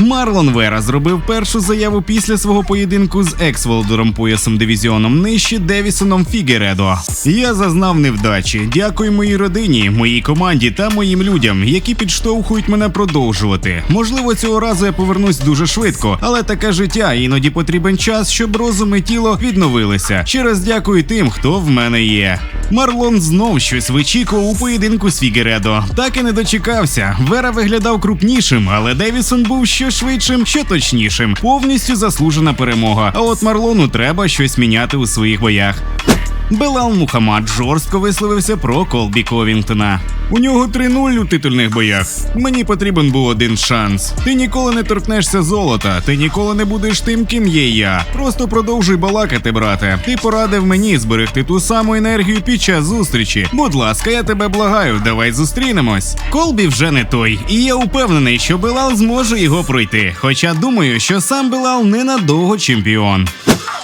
Марлон Вера зробив першу заяву після свого поєдинку з екс-володуром поясом дивізіоном нижче Девісоном Фігередо. Я зазнав невдачі. Дякую моїй родині, моїй команді та моїм людям, які підштовхують мене продовжувати. Можливо, цього разу я повернусь дуже швидко, але таке життя іноді потрібен час, щоб розум і тіло відновилися. Ще раз дякую тим, хто в мене є. Марлон знов щось вичікував у поєдинку з Фігередо. Так і не дочекався. Вера виглядав крупнішим, але Девісон був що швидшим, що точнішим. Повністю заслужена перемога. А от Марлону треба щось міняти у своїх боях. Белал Мухаммад жорстко висловився про Колбі Ковінгтона. У нього 3-0 у титульних боях. Мені потрібен був один шанс. Ти ніколи не торкнешся золота, ти ніколи не будеш тим, ким є я. Просто продовжуй балакати, брате. Ти порадив мені зберегти ту саму енергію під час зустрічі. Будь ласка, я тебе благаю, давай зустрінемось. Колбі вже не той, і я упевнений, що Белал зможе його пройти. Хоча думаю, що сам Белал ненадовго чемпіон.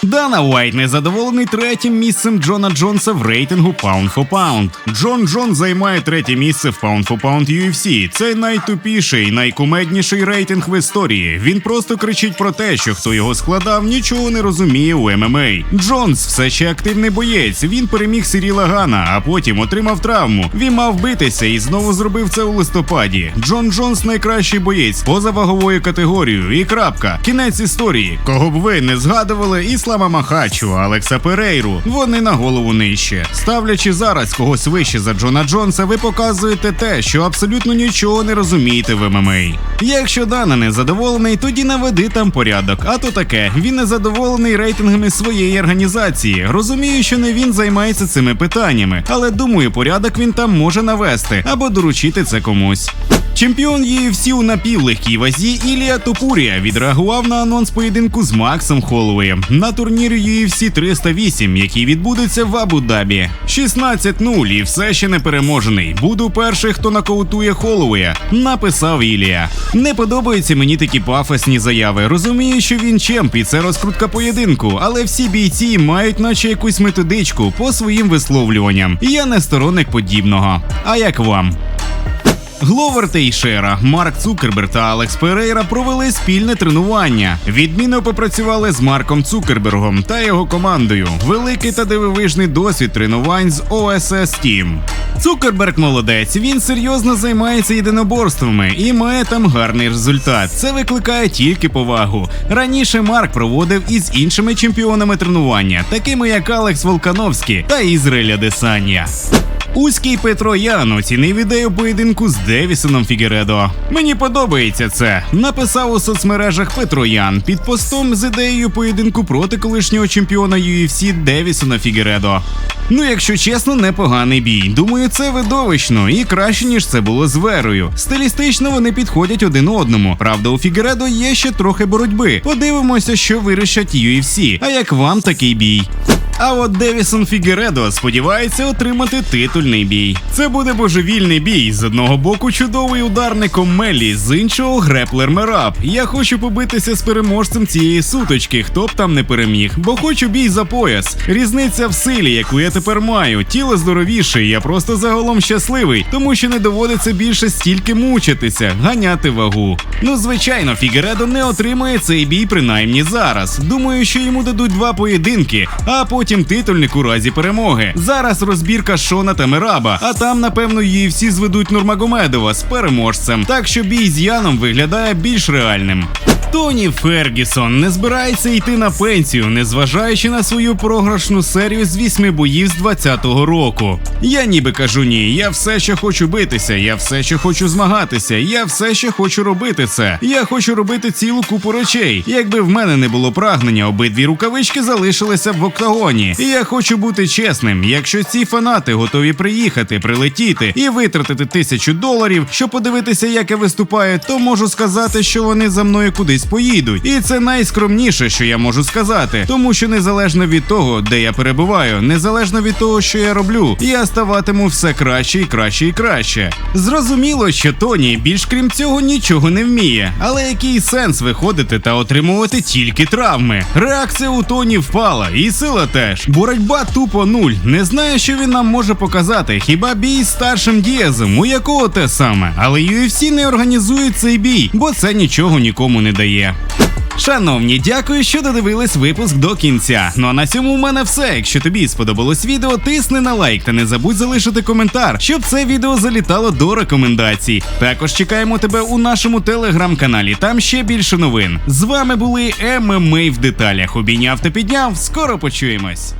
Дана Уайт незадоволений третім місцем Джона Джонса в рейтингу Pound for Pound. Джон Джон займає третє місце в Pound for Pound UFC. Це найтупіший, найкумедніший рейтинг в історії. Він просто кричить про те, що хто його складав, нічого не розуміє у ММА. Джонс все ще активний боєць. Він переміг Сіріла Гана, а потім отримав травму. Він мав битися і знову зробив це у листопаді. Джон Джонс найкращий боєць поза ваговою категорією. І крапка. Кінець історії. Кого б ви не згадували, Іслама Махачу, Алекса Перейру. Вони на голову нижче. Ставлячи зараз когось вище за Джона Джонса, ви показуєте те, що абсолютно нічого не розумієте в ММА. Якщо Дана не задоволений, тоді наведи там порядок. А то таке, він не задоволений рейтингами своєї організації. Розумію, що не він займається цими питаннями, але думаю, порядок він там може навести або доручити це комусь. Чемпіон UFC у напівлегкій вазі Ілія Топурія відреагував на анонс поєдинку з Максом Холлоуєм на турнірі UFC 308, який відбудеться в Абу-Дабі. 16-0 і все ще не переможений. Буду перший, хто нокаутує Холлоуя, написав Ілія. Не подобаються мені такі пафосні заяви. Розумію, що він чемп і це розкрутка поєдинку, але всі бійці мають наче якусь методичку по своїм висловлюванням. Я не сторонник подібного. А як вам? Гловер Тейшера, Марк Цукерберг та Алекс Перейра провели спільне тренування. Відмінно попрацювали з Марком Цукербергом та його командою. Великий та дивовижний досвід тренувань з OSS Team. Цукерберг молодець. Він серйозно займається єдиноборствами і має там гарний результат. Це викликає тільки повагу. Раніше Марк проводив із іншими чемпіонами тренування, такими як Алекс Волкановський та Ізраїля Десанія. Узький Петро Ян оцінив ідею поєдинку з Девісоном Фігередо. Мені подобається це. Написав у соцмережах Петро Ян під постом з ідеєю поєдинку проти колишнього чемпіона UFC Девісона Фігередо. Ну, якщо чесно, непоганий бій. Думаю, це видовищно і краще ніж це було з Верою. Стилістично вони підходять один одному. Правда, у Фігередо є ще трохи боротьби. Подивимося, що вирішать UFC. А як вам такий бій? А от Девісон Фігередо сподівається отримати титульний бій. Це буде божевільний бій. З одного боку, чудовий ударник Мелі, з іншого греплер Мераб. Я хочу побитися з переможцем цієї суточки, хто б там не переміг, бо хочу бій за пояс. Різниця в силі, яку я тепер маю. Тіло здоровіше, я просто загалом щасливий, тому що не доводиться більше стільки мучитися, ганяти вагу. Ну, звичайно, Фігередо не отримає цей бій принаймні зараз. Думаю, що йому дадуть два поєдинки, а потім титульник у разі перемоги. Зараз розбірка Шона та Мераба, а там, напевно, її всі зведуть Нурмагомедова з переможцем. Так що бій з Яном виглядає більш реальним. Тоні Фергісон не збирається йти на пенсію, незважаючи на свою програшну серію з вісьми боїв з 20-го року. Я ніби кажу ні, я все ще хочу битися, я все ще хочу змагатися, я все ще хочу робити це. Я хочу робити цілу купу речей. Якби в мене не було прагнення, обидві рукавички залишилися б в октагоні. І я хочу бути чесним. Якщо ці фанати готові приїхати, прилетіти і витратити тисячу доларів, щоб подивитися, як я виступаю, то можу сказати, що вони за мною кудись кудись поїдуть. І це найскромніше, що я можу сказати, тому що незалежно від того, де я перебуваю, незалежно від того, що я роблю, я ставатиму все краще і краще і краще. Зрозуміло, що Тоні більш крім цього нічого не вміє, але який сенс виходити та отримувати тільки травми? Реакція у Тоні впала, і сила теж. Боротьба тупо нуль. Не знаю, що він нам може показати. Хіба бій з старшим дієзом, у якого те саме. Але UFC не організує цей бій, бо це нічого нікому не дає. Шановні, дякую, що додивились випуск до кінця. Ну а на цьому у мене все. Якщо тобі сподобалось відео, тисни на лайк та не забудь залишити коментар, щоб це відео залітало до рекомендацій. Також чекаємо тебе у нашому телеграм-каналі. Там ще більше новин. З вами були ММА в деталях. Обійняв та підняв. Скоро почуємось.